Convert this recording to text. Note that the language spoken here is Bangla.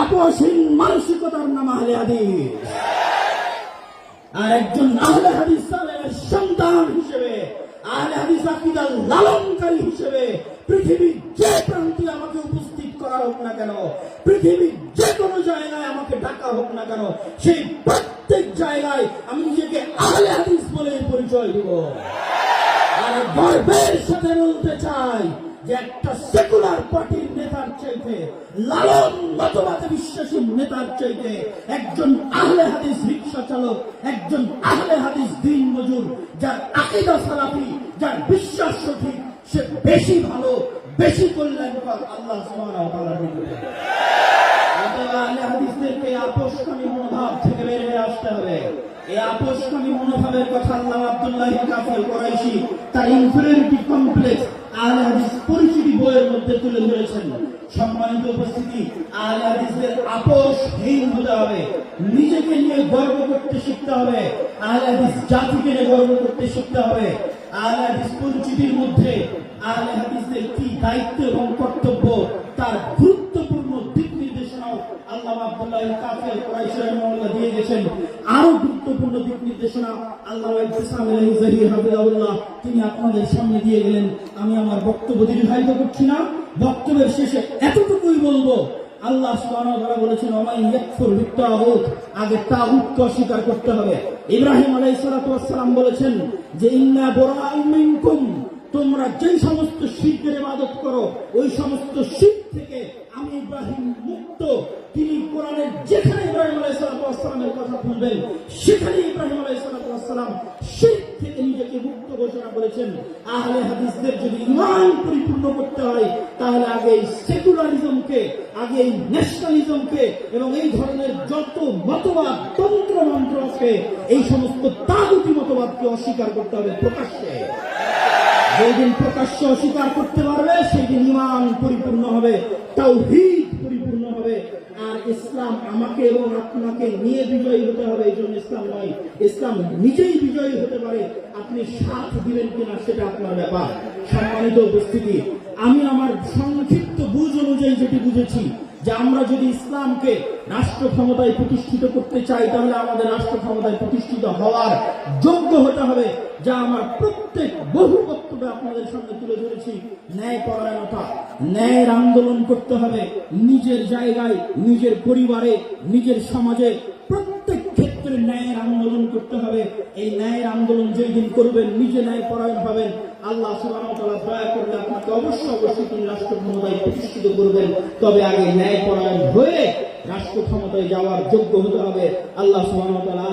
আপোষহীন মানসিকতার নাম আহলে হাদিস। আর একজন আহলে হাদিস সন্তান হিসেবে, আহলে হাদিস আকিদার লালনকারী হিসেবে পৃথিবীর যে প্রান্তে আমাকে উপস্থিত করা হোক না কেন, পৃথিবীর যে কোনো জায়গায় আমাকে ডাকা হোক না কেন, সেই প্রত্যেক জায়গায় আমি নিজেকে আহলে হাদিস বলে পরিচয় দিব। আর গর্বের সাথে বলতে চাই যে একটা সেকুলার পার্টির নেতার চাইতে লালন মতবাদে বিশ্বাসী নেতার চাইতে একজন আহলে হাদিস রিক্সা চালক একজন আহলে হাদিস দিন মজুর যার আকিদা সালাফি যার বিশ্বাস সঠিক সে বেশি ভালো বেশি কল্যাণকর আল্লাহ আহলে হাদিসদেরকে আপোষকামী মনোভাব থেকে বের হয়ে আসতে হবে। এই আপোষকামী মনোভাবের কথা আল্লাহ আব্দুল্লাহ কাফির কোরাইশি তার ইনফেরিয়রিটি কমপ্লেক্স গর্ব করতে শিখতে হবে। আহলে হাদিস জাতিকে পরিচিতির মধ্যে হাদিসদের কি দায়িত্ব এবং কর্তব্য, তার গুরুত্বপূর্ণ দিক নির্দেশনাও আল্লাহ আব্দুল্লাহ কাফের দিয়ে গেছেন। আরও গুরুত্বপূর্ণ দিক নির্দেশনা আল্লাহ তিনি আপনাদের সামনে দিয়ে গেলেন। আমি আমার বক্তব্য দীর্ঘায়িত করছি না। বক্তব্যের শেষে এতটুকুই বলব, আল্লাহ বলেছেন আগে তাগুতকে অস্বীকার করতে হবে। ইব্রাহিম ওয়াস বলেছেন যে, ইন্না মিনকুম তোমরা যেই সমস্ত শিরকের ইবাদত করো, ওই সমস্ত শিরক থেকে আমি ইব্রাহিম মুক্ত। সেখানে ইব্রাহিম আলাইহিস সালাম শিরক থেকে নিজেকে মুক্ত ঘোষণা করেছেন। আহলে হাদিসদের যদি ইমান পরিপূর্ণ করতে হয়, তাহলে আগে এই সেকুলারিজমকে, আগে এই ন্যাশনালিজমকে এবং এই ধরনের যত মতবাদ তন্ত্র মন্ত্র আছে, এই সমস্ত তাগুতি মতবাদকে অস্বীকার করতে হবে প্রকাশ্যে। যেদিন প্রকাশ্য অস্বীকার করতে পারবে সেই দিন ইমান পরিপূর্ণ হবে। তাও পরিপূর্ণ হবে আর ইসলাম আমাকে এবং আপনাকে নিয়ে বিজয়ী হতে হবে, এই জন্য ইসলাম নয়। ইসলাম নিজেই বিজয়ী হতে পারে, আপনি সাথ দিবেন কিনা সেটা আপনার ব্যাপার। সম্মানিত উপস্থিতি, আমি আমার সংক্ষিপ্ত বুঝ অনুযায়ী যেটি বুঝেছি, যে আমরা যদি ইসলামকে রাষ্ট্র ক্ষমতায় প্রতিষ্ঠিত করতে চাই, তাহলে আমাদের রাষ্ট্র ক্ষমতায় প্রতিষ্ঠিত হওয়ার যোগ্য হতে হবে, যা আমার প্রত্যেক বহু বক্তব্যে আপনাদের সামনে তুলে ধরেছি। ন্যায় পরায়ণতা, ন্যায়ের আন্দোলন করতে হবে। নিজের জায়গায়, নিজের পরিবারে, নিজের সমাজে প্রত্যেক ক্ষেত্রে ন্যায়ের আন্দোলন করতে হবে। এই ন্যায়ের আন্দোলন করবেন, নিজে ন্যায় পরায়ণ হবেন। আল্লাহ তাআলা দয়া করলে আপনাকে অবশ্যই অবশ্যই তিনি রাষ্ট্র ক্ষমতায় প্রতিষ্ঠিত করবেন। তবে আগে ন্যায় পরায়ণ হয়ে রাষ্ট্র ক্ষমতায় যাওয়ার যোগ্য হতে হবে। আল্লাহ তাআলা